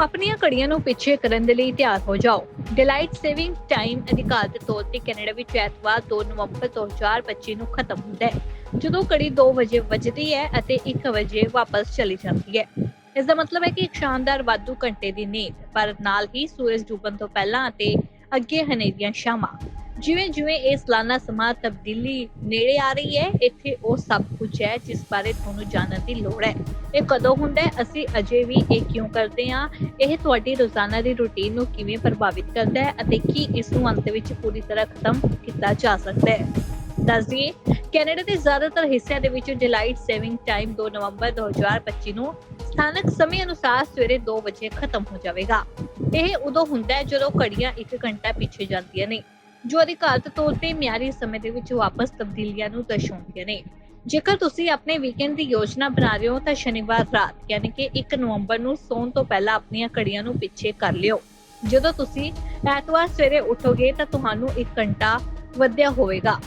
ਆਪਣੀਆਂ ਘੜੀਆਂ ਨੂੰ ਪਿੱਛੇ ਕਰਨ ਦੇ ਲਈ ਤਿਆਰ ਹੋ ਜਾਓ। ਡਿਲਾਈਟ ਸੇਵਿੰਗ ਟਾਈਮ ਅਧਿਕਾਰਤ ਤੌਰ ਤੇ ਕੈਨੇਡਾ ਵਿੱਚ ਐਤਵਾਰ 2 ਨਵੰਬਰ 2025 ਨੂੰ ਖਤਮ ਹੁੰਦਾ ਹੈ। ਜਦੋਂ ਘੜੀ 2 ਵਜੇ ਵੱਜਦੀ ਹੈ ਅਤੇ 1 ਵਜੇ ਵਾਪਸ ਚਲੀ ਜਾਂਦੀ ਹੈ। ਇਸ ਦਾ ਮਤਲਬ ਹੈ ਕਿ ਇੱਕ ਸ਼ਾਨਦਾਰ ਵਾਧੂ ਘੰਟੇ ਦੀ ਨੀਂਦ, ਪਰ ਨਾਲ ਹੀ ਸੂਰਜ ਡੁੱਬਣ ਤੋਂ ਪਹਿਲਾਂ ਅਤੇ ਅੱਗੇ ਹਨੇਰੀਆਂ ਸ਼ਾਮਾਂ ਜਿਵੇਂ ਜਿਵੇਂ ਇਹ ਸਾਲਾਨਾ ਸਮਾਂ ਤਬਦੀਲੀ ਨੇੜੇ ਆ ਰਹੀ ਹੈ, ਇੱਥੇ ਉਹ ਸਭ ਕੁਝ ਹੈ ਜਿਸ ਬਾਰੇ ਤੁਹਾਨੂੰ ਜਾਣਨ ਦੀ ਲੋੜ ਹੈ। ਇਹ ਕਦੋਂ ਹੁੰਦਾ ਹੈ? ਅਸੀਂ ਅਜੇ ਵੀ ਇਹ ਕਿਉਂ ਕਰਦੇ ਹਾਂ? ਇਹ ਤੁਹਾਡੀ ਰੋਜ਼ਾਨਾ ਦੀ ਰੁਟੀਨ ਨੂੰ ਕਿਵੇਂ ਪ੍ਰਭਾਵਿਤ ਕਰਦਾ ਹੈ ਅਤੇ ਕੀ ਇਸ ਨੂੰ ਅੰਤ ਵਿੱਚ ਪੂਰੀ ਤਰ੍ਹਾਂ ਖਤਮ ਕੀਤਾ ਜਾ ਸਕਦਾ ਹੈ? ਦੱਸ ਦਈਏ, ਕੈਨੇਡਾ ਦੇ ਜ਼ਿਆਦਾਤਰ ਹਿੱਸਿਆਂ ਦੇ ਵਿੱਚ ਡਿਲਾਈਟ ਸੇਵਿੰਗ ਟਾਈਮ 2 ਨਵੰਬਰ 2025 ਨੂੰ ਸਥਾਨਕ ਸਮੇਂ ਅਨੁਸਾਰ ਸਵੇਰੇ 2 ਵਜੇ ਖਤਮ ਹੋ ਜਾਵੇਗਾ। ਇਹ ਉਦੋਂ ਹੁੰਦਾ ਹੈ ਜਦੋਂ ਘੜੀਆਂ 1 ਘੰਟਾ ਪਿੱਛੇ ਜਾਂਦੀਆਂ ਨੇ। ਜੋ ਅਧਿਕਾਰਤ ਤੌਰ ਤੇ ਮਿਆਰੀ ਸਮੇਂ ਦੇ ਵਿੱਚ ਵਾਪਸ ਤਬਦੀਲੀਆਂ ਨੂੰ ਦਰਸਾਉਂਦੀਆਂ ਨੇ। ਜੇਕਰ ਤੁਸੀਂ ਆਪਣੇ ਵੀਕਐਂਡ ਦੀ ਯੋਜਨਾ ਬਣਾ ਰਹੇ ਹੋ, ਤਾਂ ਸ਼ਨੀਵਾਰ ਰਾਤ, ਯਾਨੀ ਕਿ 1 ਨਵੰਬਰ ਨੂੰ ਸੌਣ ਤੋਂ ਪਹਿਲਾਂ ਆਪਣੀਆਂ ਘੜੀਆਂ ਨੂੰ ਪਿੱਛੇ ਕਰ ਲਿਓ। ਜਦੋਂ ਤੁਸੀਂ ਐਤਵਾਰ ਸਵੇਰੇ ਉਠੋਗੇ, ਤਾਂ ਤੁਹਾਨੂੰ 1 ਘੰਟਾ ਵਧਿਆ ਹੋਵੇਗਾ,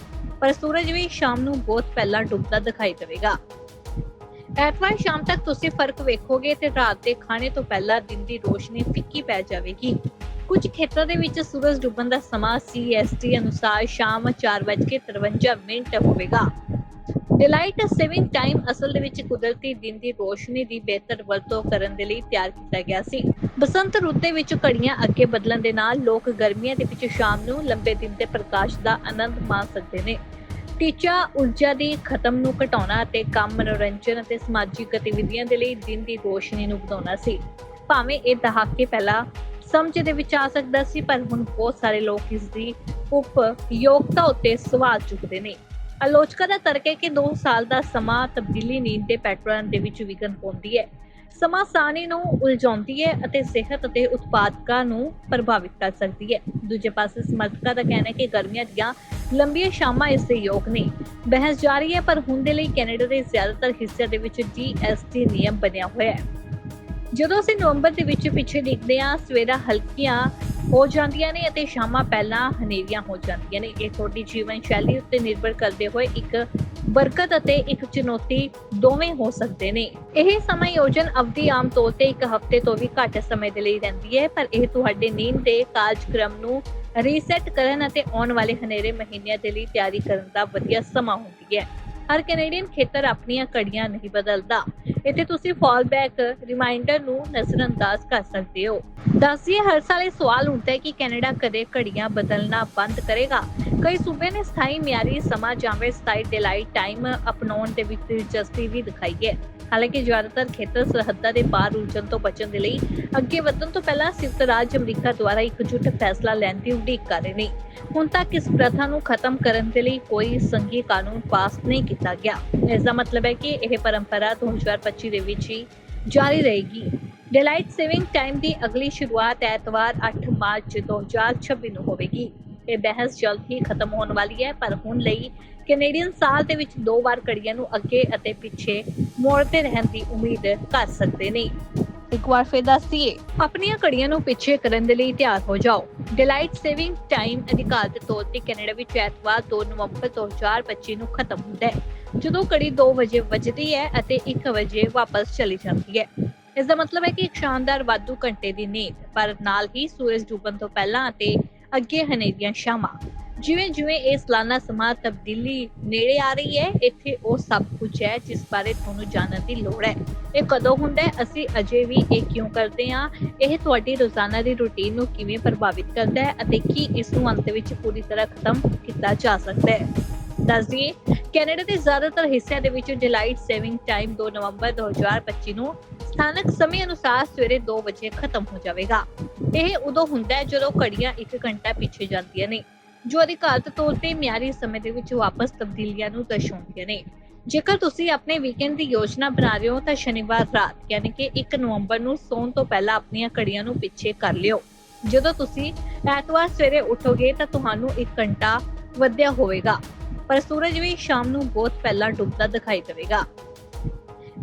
ਪਰ ਸੂਰਜ ਵੀ ਸ਼ਾਮ ਨੂੰ ਬਹੁਤ ਪਹਿਲਾਂ ਡੁੱਬਦਾ ਦਿਖਾਈ ਦੇਵੇਗਾ। ਐਤਵਾਰ ਸ਼ਾਮ ਤੱਕ ਤੁਸੀਂ ਫ਼ਰਕ ਵੇਖੋਗੇ ਤੇ ਰਾਤ ਦੇ ਖਾਣੇ ਤੋਂ ਪਹਿਲਾਂ ਦਿਨ ਦੀ ਰੋਸ਼ਨੀ ਫਿੱਕੀ ਪੈ ਜਾਵੇਗੀ। ਕੁਝ ਖੇਤਰਾਂ ਦੇ ਵਿੱਚ ਸੂਰਜ ਡੁੱਬਣ ਦਾ ਸਮਾਂ CST ਅਨੁਸਾਰ ਸ਼ਾਮ 4:53 ਮਿੰਟ ਹੋਵੇਗਾ। ਡਿਲਾਈਟ ਸੇਵਿੰਗ ਟਾਈਮ ਅਸਲ ਦੇ ਵਿੱਚ ਕੁਦਰਤੀ ਦਿਨ ਦੀ ਰੋਸ਼ਨੀ ਦੀ ਬਿਹਤਰ ਵਰਤੋਂ ਕਰਨ ਦੇ ਲਈ ਤਿਆਰ ਕੀਤਾ ਗਿਆ ਸੀ। ਬਸੰਤ ਰੁੱਤ ਦੇ ਵਿੱਚ ਘੜੀਆਂ ਅੱਗੇ ਬਦਲਣ ਦੇ ਨਾਲ ਲੋਕ ਗਰਮੀਆਂ ਦੇ ਵਿੱਚ ਸ਼ਾਮ ਨੂੰ ਲੰਬੇ ਦਿਨ ਦੇ ਪ੍ਰਕਾਸ਼ ਦਾ ਆਨੰਦ ਮਾਣ ਸਕਦੇ ਨੇ। ਟੀਚਾ ਊਰਜਾ ਦੀ ਖਤਮ ਨੂੰ ਘਟਾਉਣਾ ਅਤੇ ਕੰਮ, ਮਨੋਰੰਜਨ ਅਤੇ ਸਮਾਜਿਕ ਗਤੀਵਿਧੀਆਂ ਦੇ ਲਈ ਦਿਨ ਦੀ ਰੋਸ਼ਨੀ ਨੂੰ ਵਧਾਉਣਾ ਸੀ। ਭਾਵੇਂ ਇਹ ਦਹਾਕੇ ਪਹਿਲਾਂ ਸਮਝ ਦੇ ਵਿੱਚ ਆ ਸਕਦਾ ਸੀ, ਪਰ ਹੁਣ ਬਹੁਤ ਸਾਰੇ ਲੋਕ ਇਸ ਦੀ ਉਪਯੋਗਤਾ ਉੱਤੇ ਸਵਾਲ ਚੁੱਕਦੇ ਨੇ। ਆਲੋਚਕਾਂ ਦਾ ਤਰਕ ਹੈ ਕਿ 2 ਸਾਲ ਦਾ ਸਮਾਂ ਤਬਦੀਲੀ ਨੀਂਦ ਦੇ ਪੈਟਰਨ ਦੇ ਵਿੱਚ ਵਿਘਨ ਪਾਉਂਦੀ ਹੈ। ਸਮਾਂ ਸਾਨੀ ਨੂੰ ਉਲਝਾਉਂਦੀ ਹੈ ਅਤੇ ਸਿਹਤ ਅਤੇ ਉਤਪਾਦਕਾਂ ਨੂੰ ਪ੍ਰਭਾਵਿਤ ਕਰ ਸਕਦੀ ਹੈ। ਦੂਜੇ ਪਾਸੇ ਸਮਰਥਕਾਂ ਦਾ ਕਹਿਣਾ ਹੈ ਕਿ ਗਰਮੀਆਂ ਦੀਆਂ ਲੰਬੀਆਂ ਸ਼ਾਮਾਂ ਇਸ ਦੇ ਯੋਗ ਨੇ। ਬਹਿਸ ਜਾਰੀ ਹੈ, ਪਰ ਹੁਣ ਦੇ ਲਈ ਕੈਨੇਡਾ ਦੇ ਜ਼ਿਆਦਾਤਰ ਹਿੱਸਿਆਂ ਦੇ ਵਿੱਚ GST ਨਿਯਮ ਬਣਿਆ ਹੋਇਆ ਹੈ। ਜਦੋਂ ਅਸੀਂ ਨਵੰਬਰ ਦੇ ਵਿੱਚ ਪਿੱਛੇ ਦੇਖਦੇ ਹਾਂ, ਸਵੇਰਾਂ ਹਲਕੀਆਂ ਹੋ ਜਾਂਦੀਆਂ ਨੇ ਅਤੇ ਸ਼ਾਮਾਂ ਪਹਿਲਾਂ ਹਨੇਰੀਆਂ ਹੋ ਜਾਂਦੀਆਂ ਨੇ। ਇਹ ਤੁਹਾਡੀ ਜੀਵਨ ਸ਼ੈਲੀ ਉੱਤੇ ਨਿਰਭਰ ਕਰਦੇ ਹੋਏ ਇੱਕ ਬਰਕਤ ਅਤੇ ਇੱਕ ਚੁਣੌਤੀ ਦੋਵੇਂ ਹੋ ਸਕਦੇ ਨੇ। ਇਹ ਸਮਾਂ ਯੋਜਨ ਅਵਧੀ ਆਮ ਤੌਰ ਤੇ ਇੱਕ ਹਫ਼ਤੇ ਤੋਂ ਵੀ ਘੱਟ ਸਮੇਂ ਦੇ ਲਈ ਰਹਿੰਦੀ ਹੈ, ਪਰ ਇਹ ਤੁਹਾਡੇ ਨੀਂਦ ਦੇ ਕਾਰਜਕ੍ਰਮ ਨੂੰ ਰੀਸੈਟ ਕਰਨ ਅਤੇ ਆਉਣ ਵਾਲੇ ਹਨੇਰੇ ਮਹੀਨਿਆਂ ਦੇ ਲਈ ਤਿਆਰੀ ਕਰਨ ਦਾ ਵਧੀਆ ਸਮਾਂ ਹੁੰਦੀ ਹੈ। ਹਰ ਕੈਨੇਡੀਅਨ ਖੇਤਰ ਆਪਣੀਆਂ ਘੜੀਆਂ ਨਹੀਂ ਬਦਲਦਾ। ਇੱਥੇ ਤੁਸੀਂ ਫਾਲ ਰਿਮਾਈਂਡਰ ਨੂੰ ਨਜ਼ਰਅੰਦਾਜ਼ ਕਰ ਸਕਦੇ ਹੋ। ਦੱਸਿਏ ਹਰ ਸਾਲ ਇਹ ਸਵਾਲ ਉੱਠਦਾ ਹੈ ਕਿ ਕੈਨੇਡਾ ਕਦੇ ਘੜੀਆਂ ਬਦਲਣਾ ਬੰਦ ਕਰੇਗਾ? ਕਈ ਸੂਬੇ ਨੇ ਸਥਾਈ ਮਿਆਰੀ ਸਮਾਂ ਜਾਂ ਸਥਾਈ ਡਿਲਾਈਟ ਟਾਈਮ ਅਪਣਾਉਣ ਦੇ ਵਿੱਚ ਦਿਲਚਸਪੀ ਵੀ ਦਿਖਾਈ ਹੈ। ਹਾਲਾਂਕਿ ਜ਼ਿਆਦਾਤਰ ਖੇਤਰ ਸਰਹੱਦਾਂ ਦੇ ਪਾਰ ਉਲਝਣ ਤੋਂ ਬਚਣ ਦੇ ਲਈ ਅੱਗੇ ਵਧਣ ਤੋਂ ਪਹਿਲਾਂ ਸੰਯੁਕਤ ਰਾਜ ਅਮਰੀਕਾ ਦੁਆਰਾ ਇਕਜੁੱਟ ਫੈਸਲਾ ਲੈਣ ਦੀ ਉਡੀਕ ਕਰ ਰਹੇ ਨੇ। ਹੁਣ ਤੱਕ ਇਸ ਪ੍ਰਥਾ ਨੂੰ ਖਤਮ ਕਰਨ ਦੇ ਲਈ ਕੋਈ ਸੰਘੀ ਕਾਨੂੰਨ ਪਾਸ ਨਹੀਂ ਕੀਤਾ ਗਿਆ। ਇਸ ਦਾ ਮਤਲਬ ਹੈ ਕਿ ਇਹ ਪਰੰਪਰਾ 2025 ਦੇ ਵਿੱਚ ਹੀ ਜਾਰੀ ਰਹੇਗੀ। ਡਿਲਾਈਟ ਸੇਵਿੰਗ ਟਾਈਮ ਦੀ ਅਗਲੀ ਸ਼ੁਰੂਆਤ ਐਤਵਾਰ 8 ਮਾਰਚ 2026 ਨੂੰ ਹੋਵੇਗੀ। ਇਹ ਬਹਿਸ ਜਲਦ ਹੀ ਖਤਮ ਹੋਣ ਵਾਲੀ ਹੈ, ਪਰ ਹੁਣ ਲਈ ਕੈਨੇਡੀਅਨ ਸਾਲ ਦੇ ਵਿੱਚ ਦੋ ਵਾਰ ਘੜੀਆਂ ਨੂੰ ਅੱਗੇ ਅਤੇ ਪਿੱਛੇ ਮੋੜਦੇ ਰਹਿਣ ਦੀ ਉਮੀਦ ਕਰ ਸਕਦੇ ਨੇ। ਇੱਕ ਵਾਰ ਫਿਰ ਦੱਸੀਏ ਆਪਣੀਆਂ ਘੜੀਆਂ ਨੂੰ ਪਿੱਛੇ ਕਰਨ ਦੇ ਲਈ ਤਿਆਰ ਹੋ ਜਾਓ। ਡਿਲਾਈਟ ਸੇਵਿੰਗ ਟਾਈਮ ਅਧਿਕਾਰਤ ਤੌਰ ਤੇ ਕੈਨੇਡਾ ਵਿੱਚ ਐਤਵਾਰ 2 ਨਵੰਬਰ 2025 ਨੂੰ ਖਤਮ ਹੁੰਦਾ ਹੈ। ਜਦੋਂ ਘੜੀ 2 ਵਜੇ ਵੱਜਦੀ ਹੈ ਅਤੇ 1 ਵਜੇ ਵਾਪਸ ਚਲੀ ਜਾਂਦੀ ਹੈ। ਇਸ ਦਾ ਮਤਲਬ ਹੈ ਕਿ ਇੱਕ ਸ਼ਾਨਦਾਰ ਵਾਧੂ ਘੰਟੇ ਦੀ ਨੀਂਦ, ਪਰ ਨਾਲ ਹੀ ਸੂਰਜ ਡੁੱਬਣ ਤੋਂ ਪਹਿਲਾਂ ਅਤੇ ਅੱਗੇ ਹਨੇਰੀਆਂ ਸ਼ਾਮਾਂ ਜਿਵੇਂ ਜਿਵੇਂ ਇਹ ਸਾਲਾਨਾ ਸਮਾਂ ਤਬਦੀਲੀ ਨੇੜੇ ਆ ਰਹੀ ਹੈ, ਇੱਥੇ ਉਹ ਸਭ ਕੁਝ ਹੈ ਜਿਸ ਬਾਰੇ ਤੁਹਾਨੂੰ ਜਾਣਨ ਦੀ ਲੋੜ ਹੈ। ਇਹ ਕਦੋਂ ਹੁੰਦਾ ਹੈ? ਅਸੀਂ ਅਜੇ ਵੀ ਇਹ ਕਿਉਂ ਕਰਦੇ ਹਾਂ? ਇਹ ਤੁਹਾਡੀ ਰੋਜ਼ਾਨਾ ਦੀ ਰੁਟੀਨ ਨੂੰ ਕਿਵੇਂ ਪ੍ਰਭਾਵਿਤ ਕਰਦਾ ਹੈ ਅਤੇ ਕੀ ਇਸ ਨੂੰ ਅੰਤ ਵਿੱਚ ਪੂਰੀ ਤਰ੍ਹਾਂ ਖਤਮ ਕੀਤਾ ਜਾ ਸਕਦਾ ਹੈ? ਦੱਸ ਦਈਏ, ਕੈਨੇਡਾ ਦੇ ਜ਼ਿਆਦਾਤਰ ਹਿੱਸਿਆਂ ਦੇ ਵਿੱਚ ਡਿਲਾਈਟ ਸੇਵਿੰਗ ਟਾਈਮ 2 ਨਵੰਬਰ 2025 ਨੂੰ ਸਥਾਨਕ ਸਮੇਂ ਅਨੁਸਾਰ ਸਵੇਰੇ 2 ਵਜੇ ਖਤਮ ਹੋ ਜਾਵੇਗਾ। ਇਹ ਉਦੋਂ ਹੁੰਦਾ ਹੈ ਜਦੋਂ ਘੜੀਆਂ 1 ਘੰਟਾ ਪਿੱਛੇ ਜਾਂਦੀਆਂ ਨੇ। ਜੋ ਅਧਿਕਾਰਤ ਤੌਰ ਤੇ ਮਿਆਰੀ ਸਮੇਂ ਦੇ ਵਿੱਚ ਵਾਪਸ ਤਬਦੀਲੀਆਂ ਨੂੰ ਦਰਸਾਉਂਦੀਆਂ ਨੇ। ਜੇਕਰ ਤੁਸੀਂ ਆਪਣੇ ਵੀਕਐਂਡ ਦੀ ਯੋਜਨਾ ਬਣਾ ਰਹੇ ਹੋ, ਤਾਂ ਸ਼ਨੀਵਾਰ ਰਾਤ, ਯਾਨੀ ਕਿ 1 ਨਵੰਬਰ ਨੂੰ ਸੌਣ ਤੋਂ ਪਹਿਲਾਂ ਆਪਣੀਆਂ ਘੜੀਆਂ ਨੂੰ ਪਿੱਛੇ ਕਰ ਲਿਓ। ਜਦੋਂ ਤੁਸੀਂ ਐਤਵਾਰ ਸਵੇਰੇ ਉੱਠੋਗੇ, ਤਾਂ ਤੁਹਾਨੂੰ 1 ਘੰਟਾ ਵਧਿਆ ਹੋਵੇਗਾ, ਪਰ ਸੂਰਜ ਵੀ ਸ਼ਾਮ ਨੂੰ ਬਹੁਤ ਪਹਿਲਾਂ ਡੁੱਬਦਾ ਦਿਖਾਈ ਦੇਵੇਗਾ।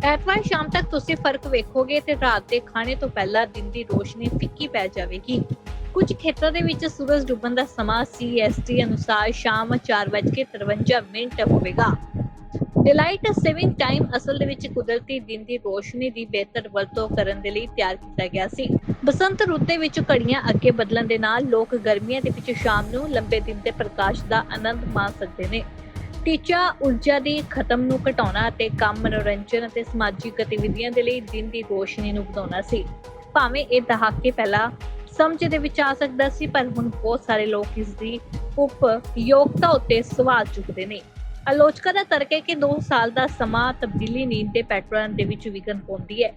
ਐਤਵਾਰ ਸ਼ਾਮ ਤੱਕ ਤੁਸੀਂ ਫ਼ਰਕ ਵੇਖੋਗੇ ਤੇ ਰਾਤ ਦੇ ਖਾਣੇ ਤੋਂ ਪਹਿਲਾਂ ਦਿਨ ਦੀ ਰੋਸ਼ਨੀ ਫਿੱਕੀ ਪੈ ਜਾਵੇਗੀ। ਕੁਝ ਖੇਤਰਾਂ ਦੇ ਵਿੱਚ ਸੂਰਜ ਡੁੱਬਣ ਦਾ ਸਮਾਂ CST ਅਨੁਸਾਰ ਸ਼ਾਮ 4:53 ਮਿੰਟ ਹੋਵੇਗਾ। ਡਿਲਾਈਟ ਸੇਵਿੰਗ ਟਾਈਮ ਅਸਲ ਦੇ ਵਿੱਚ ਕੁਦਰਤੀ ਦਿਨ ਦੀ ਰੋਸ਼ਨੀ ਦੀ ਬਿਹਤਰ ਵਰਤੋਂ ਕਰਨ ਦੇ ਲਈ ਤਿਆਰ ਕੀਤਾ ਗਿਆ ਸੀ। ਬਸੰਤ ਰੁੱਤ ਦੇ ਵਿੱਚ ਘੜੀਆਂ ਅੱਗੇ ਬਦਲਣ ਦੇ ਨਾਲ ਲੋਕ ਗਰਮੀਆਂ ਦੇ ਵਿੱਚ ਸ਼ਾਮ ਨੂੰ ਲੰਬੇ ਦਿਨ ਦੇ ਪ੍ਰਕਾਸ਼ ਦਾ ਆਨੰਦ ਮਾਣ ਸਕਦੇ ਨੇ। ਟੀਚਾ ਊਰਜਾ ਦੀ ਖਤਮ ਨੂੰ ਘਟਾਉਣਾ ਅਤੇ ਕੰਮ, ਮਨੋਰੰਜਨ ਅਤੇ ਸਮਾਜਿਕ ਗਤੀਵਿਧੀਆਂ ਦੇ ਲਈ ਦਿਨ ਦੀ ਰੋਸ਼ਨੀ ਨੂੰ ਵਧਾਉਣਾ ਸੀ। ਭਾਵੇਂ ਇਹ ਦਹਾਕੇ ਪਹਿਲਾਂ ਸਮਝ ਦੇ ਵਿੱਚ ਆ ਸਕਦਾ ਸੀ, ਪਰ ਹੁਣ ਬਹੁਤ ਸਾਰੇ ਲੋਕ ਇਸ ਦੀ ਉਪਯੋਗਤਾ ਉੱਤੇ ਸਵਾਲ ਚੁੱਕਦੇ ਨੇ। ਆਲੋਚਕਾਂ ਦਾ ਤਰਕ ਹੈ ਕਿ 2 ਸਾਲ ਦਾ ਸਮਾਂ ਤਬਦੀਲੀ ਨੀਂਦ ਦੇ ਪੈਟਰਨ ਦੇ ਵਿੱਚ ਵਿਘਨ ਪਾਉਂਦੀ ਹੈ।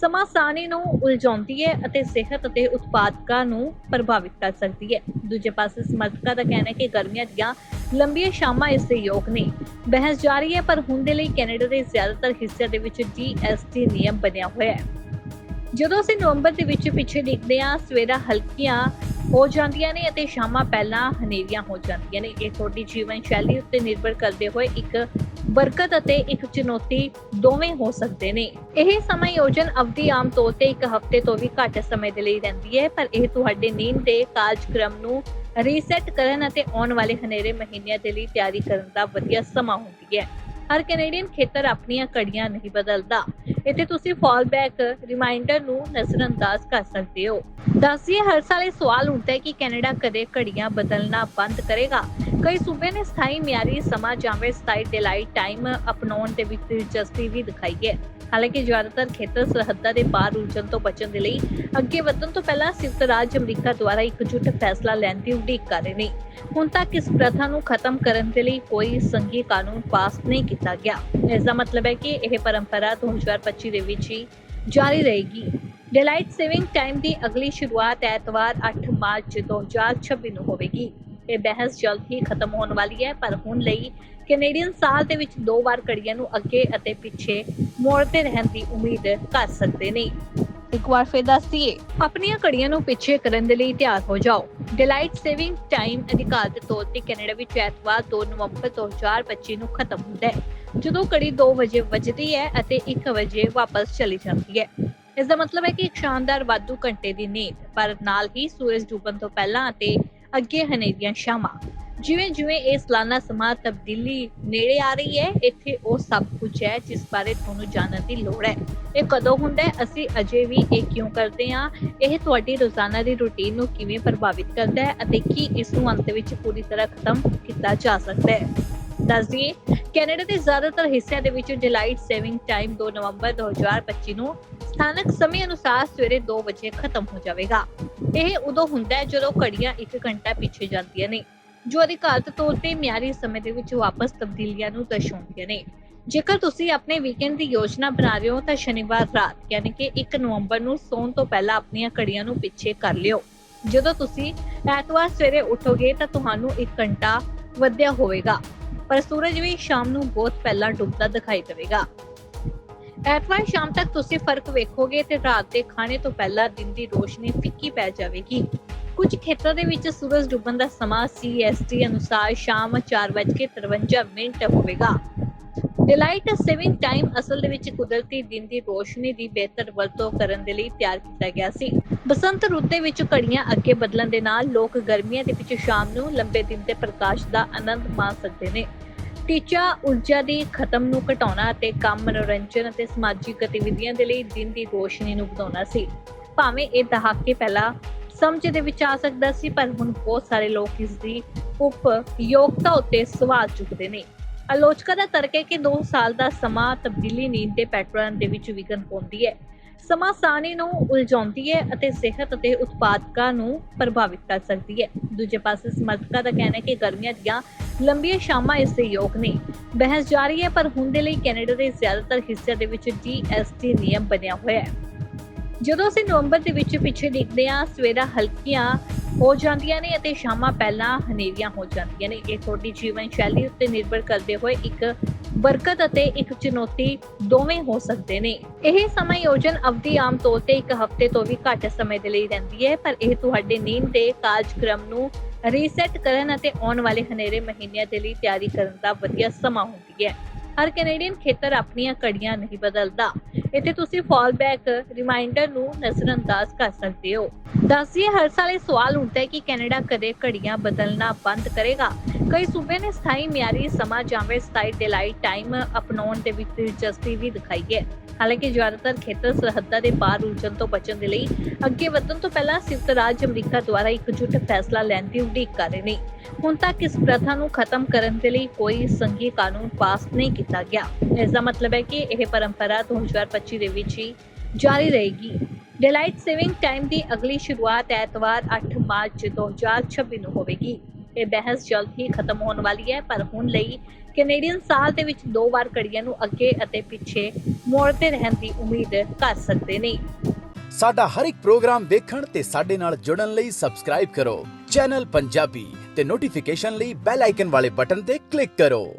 ਸਮਾਂ ਸਾਨੀ ਨੂੰ ਉਲਝਾਉਂਦੀ ਹੈ ਅਤੇ ਸਿਹਤ ਅਤੇ ਉਤਪਾਦਕਾਂ ਨੂੰ ਪ੍ਰਭਾਵਿਤ ਕਰ ਸਕਦੀ ਹੈ। ਦੂਜੇ ਪਾਸੇ ਸਮਰਥਕਾਂ ਦਾ ਕਹਿਣਾ ਹੈ ਕਿ ਗਰਮੀਆਂ ਦੀਆਂ ਲੰਬੀਆਂ ਸ਼ਾਮਾਂ ਇਸ ਦੇ ਯੋਗ ਨੇ। ਬਹਿਸ ਜਾਰੀ ਹੈ, ਪਰ ਹੁਣ ਦੇ ਲਈ ਕੈਨੇਡਾ ਦੇ ਜ਼ਿਆਦਾਤਰ ਹਿੱਸਿਆਂ ਦੇ ਵਿੱਚ ਡੀਐਸਟੀ ਨਿਯਮ ਬਣਿਆ ਹੋਇਆ ਹੈ। ਜਦੋਂ ਅਸੀਂ ਨਵੰਬਰ ਦੇ ਵਿੱਚ ਪਿੱਛੇ ਦੇਖਦੇ ਹਾਂ, ਸਵੇਰਾਂ ਹਲਕੀਆਂ ਹੋ ਜਾਂਦੀਆਂ ਨੇ ਅਤੇ ਸ਼ਾਮਾਂ ਪਹਿਲਾਂ ਹਨੇਰੀਆਂ ਹੋ ਜਾਂਦੀਆਂ ਨੇ। ਇਹ ਤੁਹਾਡੀ ਜੀਵਨ ਸ਼ੈਲੀ ਉੱਤੇ ਨਿਰਭਰ ਕਰਦੇ ਹੋਏ ਇੱਕ ਬਰਕਤ ਅਤੇ ਇੱਕ ਚੁਣੌਤੀ ਦੋਵੇਂ ਹੋ ਸਕਦੇ ਨੇ। ਇਹ ਸਮਾਂ ਯੋਜਨ ਅਵਧੀ ਆਮ ਤੌਰ ਤੇ ਇੱਕ ਹਫ਼ਤੇ ਤੋਂ ਵੀ ਘੱਟ ਸਮੇਂ ਦੇ ਲਈ ਰਹਿੰਦੀ ਹੈ, ਪਰ ਇਹ ਤੁਹਾਡੇ ਨੀਂਦ ਦੇ ਕਾਰਜਕ੍ਰਮ ਨੂੰ ਰੀਸੈਟ ਕਰਨ ਅਤੇ ਆਉਣ ਵਾਲੇ ਹਨੇਰੇ ਮਹੀਨਿਆਂ ਦੇ ਲਈ ਤਿਆਰੀ ਕਰਨ ਦਾ ਵਧੀਆ ਸਮਾਂ ਹੁੰਦੀ ਹੈ। ਹਰ ਕੈਨੇਡੀਅਨ ਖੇਤਰ ਆਪਣੀਆਂ ਘੜੀਆਂ ਨਹੀਂ ਬਦਲਦਾ। ਇੱਥੇ ਤੁਸੀਂ ਫਾਲ ਰਿਮਾਈਂਡਰ ਨੂੰ ਨਜ਼ਰਅੰਦਾਜ਼ ਕਰ ਸਕਦੇ ਹੋ। ਦੱਸਿਏ ਹਰ ਸਾਲ ਇਹ ਸਵਾਲ ਉੱਠਦਾ ਹੈ ਕਿ ਕੈਨੇਡਾ ਕਦੇ ਘੜੀਆਂ ਬਦਲਣਾ ਬੰਦ ਕਰੇਗਾ? ਕਈ ਸੂਬੇ ਨੇ ਸਥਾਈ ਮਿਆਰੀ ਸਮਾਂ ਜਾਂਵੇਂ ਸਥਾਈ ਡੇਲਾਈਟ ਟਾਈਮ ਅਪਣਾਉਣ ਦੇ ਵਿੱਚ ਦਿਲਚਸਪੀ ਵੀ ਦਿਖਾਈ ਹੈ। ਹਾਲਾਂਕਿ ਜ਼ਿਆਦਾਤਰ ਖੇਤਰ ਸਰਹੱਦਾਂ ਦੇ ਪਾਰ ਉਲਝਣ ਤੋਂ ਬਚਣ ਦੇ ਲਈ ਅੱਗੇ ਵਧਣ ਤੋਂ ਪਹਿਲਾਂ ਸੰਯੁਕਤ ਰਾਜ ਅਮਰੀਕਾ ਦੁਆਰਾ ਇਕਜੁੱਟ ਫੈਸਲਾ ਲੈਣ ਦੀ ਉਡੀਕ ਕਰ ਰਹੇ ਨੇ। ਹੁਣ ਤੱਕ ਇਸ ਪ੍ਰਥਾ ਨੂੰ ਖਤਮ ਕਰਨ ਦੇ ਲਈ ਕੋਈ ਸੰਘੀ ਕਾਨੂੰਨ ਪਾਸ ਨਹੀਂ ਕੀਤਾ ਗਿਆ। ਇਸ ਦਾ ਮਤਲਬ ਹੈ ਕਿ ਇਹ ਪਰੰਪਰਾ 2025 ਦੇ ਵਿੱਚ ਹੀ ਜਾਰੀ ਰਹੇਗੀ। ਡੇਲਾਈਟ ਸੇਵਿੰਗ ਟਾਈਮ ਦੀ ਅਗਲੀ ਸ਼ੁਰੂਆਤ ਐਤਵਾਰ 8 ਮਾਰਚ 2026 ਨੂੰ ਹੋਵੇਗੀ। ਇਹ ਬਹਿਸ ਜਲਦ ਹੀ ਖਤਮ ਹੋਣ ਵਾਲੀ ਹੈ, ਪਰ ਹੁਣ ਲਈ ਕੈਨੇਡੀਅਨ ਸਾਲ ਦੇ ਵਿੱਚ ਦੋ ਵਾਰ ਘੜੀਆਂ ਨੂੰ ਅੱਗੇ ਅਤੇ ਪਿੱਛੇ ਮੋੜਦੇ ਰਹਿਣ ਦੀ ਉਮੀਦ ਕਰ ਸਕਦੇ ਨੇ। ਇੱਕ ਵਾਰ ਫਿਰ ਦੱਸਦੀਏ ਆਪਣੀਆਂ ਘੜੀਆਂ ਨੂੰ ਪਿੱਛੇ ਕਰਨ ਦੇ ਲਈ ਤਿਆਰ ਹੋ ਜਾਓ। ਡਿਲਾਈਟ ਸੇਵਿੰਗ ਟਾਈਮ ਅਧਿਕਾਰਤ ਤੌਰ ਤੇ ਕੈਨੇਡਾ ਵਿੱਚ ਐਤਵਾਰ 2 ਨਵੰਬਰ 2025 ਨੂੰ ਖਤਮ ਹੁੰਦਾ ਹੈ। ਜਦੋਂ ਘੜੀ 2 ਵਜੇ ਵੱਜਦੀ ਹੈ ਅਤੇ 1 ਵਜੇ ਵਾਪਸ ਚਲੀ ਜਾਂਦੀ ਹੈ। ਇਸ ਦਾ ਮਤਲਬ ਹੈ ਕਿ ਇੱਕ ਸ਼ਾਨਦਾਰ ਵਾਧੂ ਘੰਟੇ ਦੀ ਨੀਂਦ, ਪਰ ਨਾਲ ਹੀ ਸੂਰਜ ਡੁੱਬਣ ਤੋਂ ਪਹਿਲਾਂ ਅਤੇ ਅੱਗੇ ਹਨੇਰੀਆਂ ਸ਼ਾਮਾਂ ਜਿਵੇਂ ਜਿਵੇਂ ਇਹ ਸਾਲਾਨਾ ਸਮਾਂ ਤਬਦੀਲੀ ਨੇੜੇ ਆ ਰਹੀ ਹੈ, ਇੱਥੇ ਉਹ ਸਭ ਕੁਝ ਹੈ ਜਿਸ ਬਾਰੇ ਤੁਹਾਨੂੰ ਜਾਣਨ ਦੀ ਲੋੜ ਹੈ। ਇਹ ਕਦੋਂ ਹੁੰਦਾ ਹੈ? ਅਸੀਂ ਅਜੇ ਵੀ ਇਹ ਕਿਉਂ ਕਰਦੇ ਹਾਂ? ਇਹ ਤੁਹਾਡੀ ਰੋਜ਼ਾਨਾ ਦੀ ਰੁਟੀਨ ਨੂੰ ਕਿਵੇਂ ਪ੍ਰਭਾਵਿਤ ਕਰਦਾ ਹੈ ਅਤੇ ਕੀ ਇਸ ਨੂੰ ਅੰਤ ਵਿੱਚ ਪੂਰੀ ਤਰ੍ਹਾਂ ਖਤਮ ਕੀਤਾ ਜਾ ਸਕਦਾ ਹੈ? ਦੱਸ ਦਈਏ, ਕੈਨੇਡਾ ਦੇ ਜ਼ਿਆਦਾਤਰ ਹਿੱਸਿਆਂ ਦੇ ਵਿੱਚ ਡਿਲਾਈਟ ਸੇਵਿੰਗ ਟਾਈਮ 2 ਨਵੰਬਰ 2025 ਨੂੰ ਸਥਾਨਕ ਸਮੇਂ ਅਨੁਸਾਰ ਸਵੇਰੇ 2 ਵਜੇ ਖਤਮ ਹੋ ਜਾਵੇਗਾ। ਇਹ ਉਦੋਂ ਹੁੰਦਾ ਹੈ ਜਦੋਂ ਘੜੀਆਂ 1 ਘੰਟਾ ਪਿੱਛੇ ਜਾਂਦੀਆਂ ਨੇ। ਜੋ ਅਧਿਕਾਰਤ ਤੌਰ ਤੇ ਮਿਆਰੀ ਸਮੇਂ ਦੇ ਵਿੱਚ ਵਾਪਸ ਤਬਦੀਲੀਆਂ ਨੂੰ ਦਰਸਾਉਂਦੀਆਂ ਨੇ। ਜੇਕਰ ਤੁਸੀਂ ਆਪਣੇ ਵੀਕਐਂਡ ਦੀ ਯੋਜਨਾ ਬਣਾ ਰਹੇ ਹੋ, ਤਾਂ ਸ਼ਨੀਵਾਰ ਰਾਤ, ਯਾਨੀ ਕਿ 1 ਨਵੰਬਰ ਨੂੰ ਸੌਣ ਤੋਂ ਪਹਿਲਾਂ ਆਪਣੀਆਂ ਘੜੀਆਂ ਨੂੰ ਪਿੱਛੇ ਕਰ ਲਿਓ। ਜਦੋਂ ਤੁਸੀਂ ਐਤਵਾਰ ਸਵੇਰੇ ਉੱਠੋਗੇ, ਤਾਂ ਤੁਹਾਨੂੰ 1 ਘੰਟਾ ਵਧਿਆ ਹੋਵੇਗਾ, ਪਰ ਸੂਰਜ ਵੀ ਸ਼ਾਮ ਨੂੰ ਬਹੁਤ ਪਹਿਲਾਂ ਡੁੱਬਦਾ ਦਿਖਾਈ ਦੇਵੇਗਾ। ਐਤਵਾਰ ਸ਼ਾਮ ਤੱਕ ਤੁਸੀਂ ਫ਼ਰਕ ਵੇਖੋਗੇ ਤੇ ਰਾਤ ਦੇ ਖਾਣੇ ਤੋਂ ਪਹਿਲਾਂ ਦਿਨ ਦੀ ਰੋਸ਼ਨੀ ਫਿੱਕੀ ਪੈ ਜਾਵੇਗੀ। ਕੁਝ ਖੇਤਰਾਂ ਦੇ ਵਿੱਚ ਸੂਰਜ ਡੁੱਬਣ ਦਾ ਸਮਾਂ CST ਅਨੁਸਾਰ ਸ਼ਾਮ 4:53 ਮਿੰਟ ਹੋਵੇਗਾ। ਡਿਲਾਈਟ ਸੇਵਿੰਗ ਟਾਈਮ ਅਸਲ ਦੇ ਵਿੱਚ ਕੁਦਰਤੀ ਦਿਨ ਦੀ ਰੋਸ਼ਨੀ ਦੀ ਬਿਹਤਰ ਵਰਤੋਂ ਕਰਨ ਦੇ ਲਈ ਤਿਆਰ ਕੀਤਾ ਗਿਆ ਸੀ। ਬਸੰਤ ਰੁੱਤ ਦੇ ਵਿੱਚ ਘੜੀਆਂ ਅੱਗੇ ਬਦਲਣ ਦੇ ਨਾਲ ਲੋਕ ਗਰਮੀਆਂ ਦੇ ਵਿੱਚ ਸ਼ਾਮ ਨੂੰ ਲੰਬੇ ਦਿਨ ਦੇ ਪ੍ਰਕਾਸ਼ ਦਾ ਆਨੰਦ ਮਾਣ ਸਕਦੇ ਨੇ। ਟੀਚਾ ਊਰਜਾ ਦੀ ਖਤਮ ਨੂੰ ਘਟਾਉਣਾ ਅਤੇ ਕੰਮ, ਮਨੋਰੰਜਨ ਅਤੇ ਸਮਾਜਿਕ ਗਤੀਵਿਧੀਆਂ ਦੇ ਲਈ ਦਿਨ ਦੀ ਰੋਸ਼ਨੀ ਨੂੰ ਵਧਾਉਣਾ ਸੀ। ਭਾਵੇਂ ਇਹ ਦਹਾਕੇ ਪਹਿਲਾਂ ਸਮਝ ਦੇ ਵਿੱਚ ਆ ਸਕਦਾ ਸੀ, ਪਰ ਹੁਣ ਬਹੁਤ ਸਾਰੇ ਲੋਕ ਇਸ ਦੀ ਉਪਯੋਗਤਾ ਉੱਤੇ ਸਵਾਲ ਚੁੱਕਦੇ ਨੇ। ਆਲੋਚਕਾਂ ਦਾ ਤਰਕ ਹੈ ਕਿ 2 ਸਾਲ ਦਾ ਸਮਾਂ ਤਬਦੀਲੀ ਨੀਂਦ ਦੇ ਪੈਟਰਨ ਦੇ ਵਿੱਚ ਵਿਘਨ ਪਾਉਂਦੀ ਹੈ। ਸਮਾਂ ਸਾਨੀ ਨੂੰ ਉਲਝਾਉਂਦੀ ਹੈ ਅਤੇ ਸਿਹਤ ਅਤੇ ਉਤਪਾਦਕਾਂ ਨੂੰ ਪ੍ਰਭਾਵਿਤ ਕਰ ਸਕਦੀ ਹੈ। ਦੂਜੇ ਪਾਸੇ ਸਮਰਥਕਾਂ ਦਾ ਕਹਿਣਾ ਹੈ ਕਿ ਗਰਮੀਆਂ ਦੀਆਂ ਲੰਬੀਆਂ ਸ਼ਾਮਾਂ ਇਸ ਦੇ ਯੋਗ ਨੇ। ਬਹਿਸ ਜਾਰੀ ਹੈ, ਪਰ ਹੁਣ ਦੇ ਲਈ ਕੈਨੇਡਾ ਦੇ ਜ਼ਿਆਦਾਤਰ ਹਿੱਸਿਆਂ ਦੇ ਵਿੱਚ ਡੀਐਸਟੀ ਨਿਯਮ ਬਣਿਆ ਹੋਇਆ ਹੈ। ਜਦੋਂ ਅਸੀਂ ਨਵੰਬਰ ਦੇ ਵਿੱਚ ਪਿੱਛੇ ਦੇਖਦੇ ਹਾਂ, ਸਵੇਰਾਂ ਹਲਕੀਆਂ ਹੋ ਜਾਂਦੀਆਂ ਨੇ ਅਤੇ ਸ਼ਾਮਾਂ ਪਹਿਲਾਂ ਹਨੇਰੀਆਂ ਹੋ ਜਾਂਦੀਆਂ ਨੇ। ਇਹ ਤੁਹਾਡੀ ਜੀਵਨ ਸ਼ੈਲੀ ਉੱਤੇ ਨਿਰਭਰ ਕਰਦੇ ਹੋਏ ਇੱਕ ਬਰਕਤ ਅਤੇ ਇੱਕ ਚੁਣੌਤੀ ਦੋਵੇਂ ਹੋ ਸਕਦੇ ਨੇ। ਇਹ ਸਮਾਂ ਯੋਜਨ ਅਵਧੀ ਆਮ ਤੌਰ ਤੇ ਇੱਕ ਹਫ਼ਤੇ ਤੋਂ ਵੀ ਘੱਟ ਸਮੇਂ ਦੇ ਲਈ ਰਹਿੰਦੀ ਹੈ, ਪਰ ਇਹ ਤੁਹਾਡੇ ਨੀਂਦ ਦੇ ਕਾਰਜਕ੍ਰਮ ਨੂੰ ਰੀਸੈਟ ਕਰਨ ਅਤੇ ਆਉਣ ਵਾਲੇ ਹਨੇਰੇ ਮਹੀਨਿਆਂ ਦੇ ਲਈ ਤਿਆਰੀ ਕਰਨ ਦਾ ਵਧੀਆ ਸਮਾਂ ਹੁੰਦੀ ਹੈ। ਹਰ ਕੈਨੇਡੀਅਨ ਖੇਤਰ ਆਪਣੀਆਂ ਘੜੀਆਂ ਨਹੀਂ ਬਦਲਦਾ। ਇੱਥੇ ਤੁਸੀਂ ਫਾਲ ਰਿਮਾਈਂਡਰ ਨੂੰ ਨਜ਼ਰਅੰਦਾਜ਼ ਕਰ ਸਕਦੇ ਹੋ। ਦੱਸਿਏ ਹਰ ਸਾਲ ਇਹ ਸਵਾਲ ਉੱਠਦਾ ਹੈ ਕਿ ਕੈਨੇਡਾ ਕਦੇ ਘੜੀਆਂ ਬਦਲਣਾ ਬੰਦ ਕਰੇਗਾ? ਕਈ ਸੂਬੇ ਨੇ ਸਥਾਈ ਮਿਆਰੀ ਸਮਾਂ ਜਾਂਵੇਂ ਸਥਾਈ ਡੇਲਾਈਟ ਟਾਈਮ ਅਪਣਾਉਣ ਦੇ ਵਿੱਚ ਦਿਲਚਸਪੀ ਵੀ ਦਿਖਾਈ ਹੈ। ਹਾਲਾਂਕਿ ਜ਼ਿਆਦਾਤਰ ਖੇਤਰ ਸਰਹੱਦਾਂ ਦੇ ਪਾਰ ਉਲਝਣ ਤੋਂ ਬਚਣ ਦੇ ਲਈ ਅੱਗੇ ਵਧਣ ਤੋਂ ਪਹਿਲਾਂ ਸੰਯੁਕਤ ਰਾਜ ਅਮਰੀਕਾ ਦੁਆਰਾ ਇਕਜੁੱਟ ਫੈਸਲਾ ਲੈਣ ਦੀ ਉਡੀਕ ਕਰ ਰਹੇ ਨੇ। ਹੁਣ ਤੱਕ ਇਸ ਪ੍ਰਥਾ ਨੂੰ ਖਤਮ ਕਰਨ ਦੇ ਲਈ ਕੋਈ ਸੰਘੀ ਕਾਨੂੰਨ ਪਾਸ ਨਹੀਂ ਕੀਤਾ। ਗਿਆ। ਇਸ ਦਾ ਮਤਲਬ ਹੈ ਕਿ ਇਹ ਪਰੰਪਰਾ 2025 ਦੇ ਵਿੱਚ ਹੀ ਜਾਰੀ ਰਹੇਗੀ। ਡੇਲਾਈਟ ਸੇਵਿੰਗ ਟਾਈਮ ਦੀ ਅਗਲੀ ਸ਼ੁਰੂਆਤ ਐਤਵਾਰ 8 ਮਾਰਚ 2026 ਨੂੰ ਹੋਵੇਗੀ। ਇਹ ਬਹਿਸ ਜਲਦ ਹੀ ਖਤਮ ਹੋਣ ਵਾਲੀ ਹੈ, ਪਰ ਹੁਣ ਲਈ ਕੈਨੇਡੀਅਨ ਸਾਲ ਦੇ ਵਿੱਚ ਦੋ ਵਾਰ ਘੜੀਆਂ ਨੂੰ ਅੱਗੇ ਅਤੇ ਪਿੱਛੇ ਮੋੜਦੇ ਰਹਿਣ ਦੀ ਉਮੀਦ ਕਰ ਸਕਦੇ ਨੇ। ਸਾਡਾ ਹਰ ਇੱਕ ਪ੍ਰੋਗਰਾਮ ਦੇਖਣ ਤੇ ਸਾਡੇ ਨਾਲ ਜੁੜਨ ਲਈ ਸਬਸਕ੍ਰਾਈਬ ਕਰੋ। ਚੈਨਲ ਪੰਜਾਬੀ ਤੇ ਨੋਟੀਫਿਕੇਸ਼ਨ ਲਈ ਬੈਲ ਆਈਕਨ ਵਾਲੇ ਬਟਨ ਤੇ ਕਲਿੱਕ ਕਰੋ।